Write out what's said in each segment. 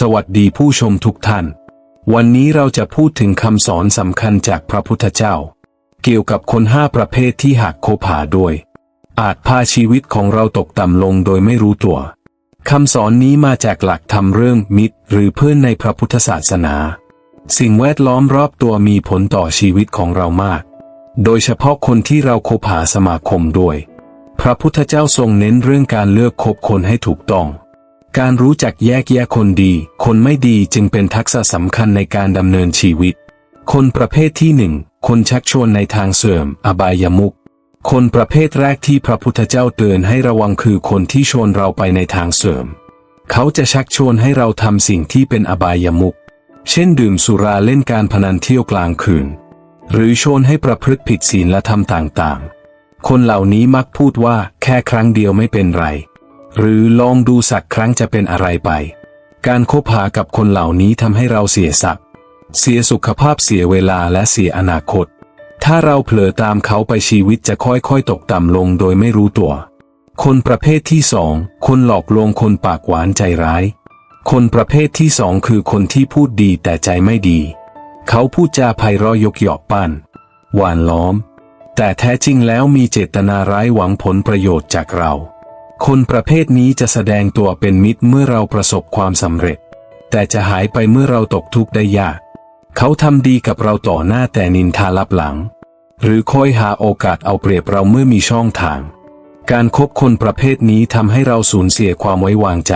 สวัสดีผู้ชมทุกท่าน วันนี้เราจะพูดถึงคำสอนสำคัญจากพระพุทธเจ้า เกี่ยวกับคนห้าประเภทที่หากโคบหาด้วย อาจพาชีวิตของเราตกต่ำลงโดยไม่รู้ตัวคำสอนนี้มาจากหลักธรรมเรื่องมิตร หรือเพื่อนในพระพุทธศาสนา สิ่งแวดล้อมรอบตัวมีผลต่อชีวิตของเรามาก โดยเฉพาะคนที่เราคบหาสมาคมด้วย พระพุทธเจ้าทรงเน้นเรื่องการเลือกคบคนให้ถูกต้อง การรู้จักแยกแยะคนดี คนไม่ดีจึงเป็นทักษะสำคัญในการดำเนินชีวิต คนประเภทที่หนึ่ง คนชักชวนในทางเสื่อม อบายมุข คนประเภทแรกที่พระพุทธเจ้าเตือนให้ระวังคือคนที่ชวนเราไปในทางเสื่อม เขาจะชักชวนให้เราทำสิ่งที่เป็นอบายมุข เช่นดื่มสุราเล่นการพนันเที่ยวกลางคืน หรือชวนให้ประพฤติผิดศีลและธรรมต่างๆ คนเหล่านี้มักพูดว่าแค่ครั้งเดียวไม่เป็นไร หรือลองดูสักครั้งจะเป็นอะไรไป การคบหากับคนเหล่านี้ทำให้เราเสียศักดิ์เสียสุขภาพเสียเวลาและเสียอนาคต ถ้าเราเผลอตามเขาไปชีวิตจะค่อยๆ ตกต่ำลงโดยไม่รู้ตัว คนประเภทที่สองคนหลอกลวงคนปากหวานใจร้าย คนประเภทที่สองคือคนที่พูดดีแต่ใจไม่ดี เขาพูดจาไพเราะยกหยอกปั้น หวานล้อม แต่แท้จริงแล้วมีเจตนาร้ายหวังผลประโยชน์จากเรา คนประเภทนี้จะแสดงตัวเป็นมิตรเมื่อเราประสบความสำเร็จ แต่จะหายไปเมื่อเราตกทุกข์ได้ยาก เขาทำดีกับเราต่อหน้าแต่นินทาลับหลัง หรือคอยหาโอกาสเอาเปรียบเราเมื่อมีช่องทาง การคบคนประเภทนี้ทำให้เราสูญเสียความไว้วางใจ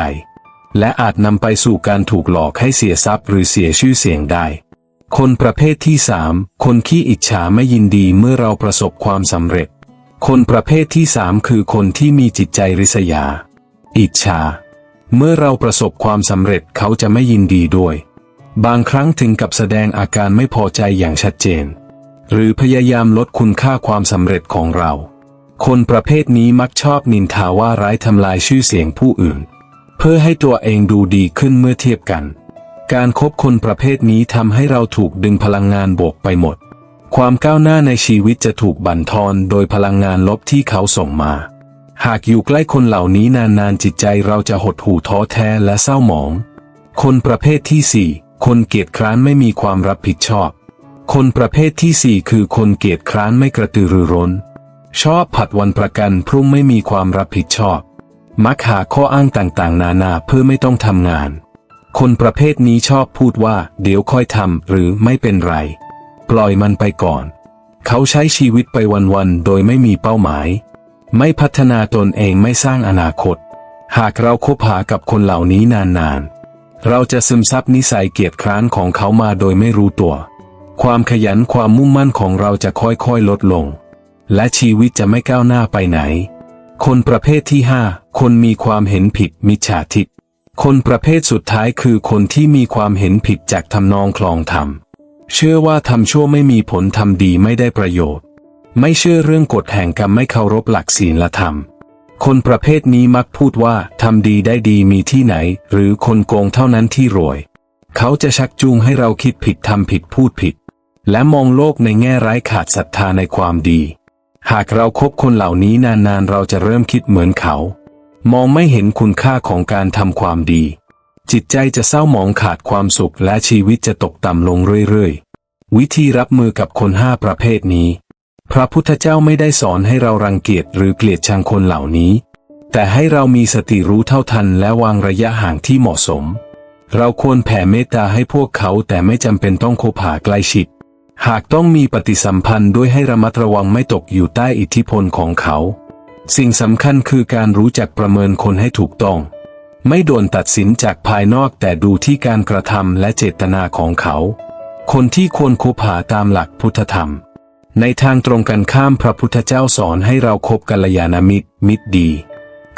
และอาจนำไปสู่การถูกหลอกให้เสียทรัพย์หรือเสียชื่อเสียงได้ คนประเภทที่สามคนขี้อิจฉาไม่ยินดีเมื่อเราประสบความสำเร็จ คนประเภทที่สามคือคนที่มีจิตใจริษยา อิจฉา เมื่อเราประสบความสำเร็จเขาจะไม่ยินดีด้วย บางครั้งถึงกับแสดงอาการไม่พอใจอย่างชัดเจน หรือพยายามลดคุณค่าความสำเร็จของเรา คนประเภทนี้มักชอบนินทาว่าร้ายทำลายชื่อเสียงผู้อื่น เพื่อให้ตัวเองดูดีขึ้นเมื่อเทียบกัน การครบคนประเภทนี้ทำให้เราถูกดึงพลังงานบวกไปหมด ความก้าวหน้าในชีวิตจะถูกบั่นทอนโดยพลังงานลบที่เขาส่งมา หากอยู่ใกล้คนเหล่านี้นานๆจิตใจเราจะหดหู่ท้อแท้และเศร้าหมอง คนประเภทที่สี่คนเกียจคร้านไม่มีความรับผิดชอบ คนประเภทที่สี่คือคนเกียจคร้านไม่กระตือรือร้น ชอบผัดวันประกันพรุ่งไม่มีความรับผิดชอบ มักหาข้ออ้างต่างๆ นานาเพื่อไม่ต้องทำงาน คนประเภทนี้ชอบพูดว่า เดี๋ยวค่อยทำหรือไม่เป็นไร ปล่อยมันไปก่อน เขาใช้ชีวิตไปวันๆ โดยไม่มีเป้าหมาย ไม่พัฒนาตนเองไม่สร้างอนาคต หากเราคบหากับคนเหล่านี้นานๆ เราจะซึมซับนิสัยเกียจคร้านของเขามาโดยไม่รู้ตัว ความขยันความมุ่งมั่นของเราจะค่อยๆ ลดลง และชีวิตจะไม่ก้าวหน้าไปไหน คนประเภทที่ห้าคนมีความเห็นผิดมิจฉาทิฏฐิคนประเภทสุดท้ายคือคนที่มีความเห็นผิดจากทำนองคลองธรรม เชื่อว่าทำชั่วไม่มีผลทำดีไม่ได้ประโยชน์ ไม่เชื่อเรื่องกฎแห่งกรรมไม่เคารพหลักศีลธรรม คนประเภทนี้มักพูดว่าทำดีได้ดีมีที่ไหน หรือคนโกงเท่านั้นที่รวย เขาจะชักจูงให้เราคิดผิดทำผิดพูดผิด และมองโลกในแง่ร้ายขาดศรัทธาในความดี หากเราครบคนเหล่านี้นานๆเราจะเริ่มคิดเหมือนเขา มองไม่เห็นคุณค่าของการทำความดี จิตใจจะเศร้าหมองขาดความสุขและชีวิตจะตกต่ำลงเรื่อยๆ วิธีรับมือกับคนห้าประเภทนี้ พระพุทธเจ้าไม่ได้สอนให้เรารังเกียจหรือเกลียดชังคนเหล่านี้ แต่ให้เรามีสติรู้เท่าทันและวางระยะห่างที่เหมาะสม เราควรแผ่เมตตาให้พวกเขาแต่ไม่จำเป็นต้องคบหาใกล้ชิด หากต้องมีปฏิสัมพันธ์ด้วยให้ระมัดระวังไม่ตกอยู่ใต้อิทธิพลของเขา สิ่งสำคัญคือการรู้จักประเมินคนให้ถูกต้อง ไม่โดนตัดสินจากภายนอกแต่ดูที่การกระทำและเจตนาของเขา คนที่ควรคบหาตามหลักพุทธธรรม ในทางตรงกันข้ามพระพุทธเจ้าสอนให้เราคบกัลยาณมิตร มิตรดี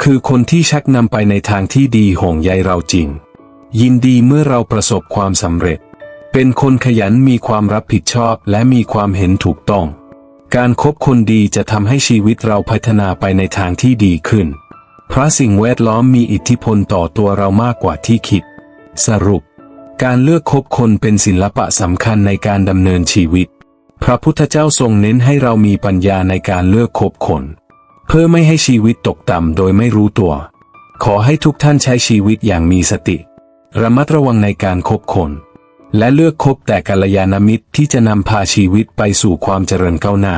คือคนที่ชักนำไปในทางที่ดีห่วงใยเราจริง ยินดีเมื่อเราประสบความสำเร็จ เป็นคนขยันมีความรับผิดชอบและมีความเห็นถูกต้อง การครบคนดีจะทำให้ชีวิตเราพัฒนาไปในทางที่ดีขึ้น เพราะสิ่งแวดล้อมมีอิทธิพลต่อตัวเรามากกว่าที่คิด สรุป การเลือกคบคนเป็นศิลปะสำคัญในการดำเนินชีวิต พระพุทธเจ้าทรงเน้นให้เรามีปัญญาในการเลือกคบคน เพื่อไม่ให้ชีวิตตกต่ำโดยไม่รู้ตัว ขอให้ทุกท่านใช้ชีวิตอย่างมีสติ ระมัดระวังในการคบคน และเลือกคบแต่กัลยาณมิตรที่จะนำพาชีวิตไปสู่ความเจริญก้าวหน้า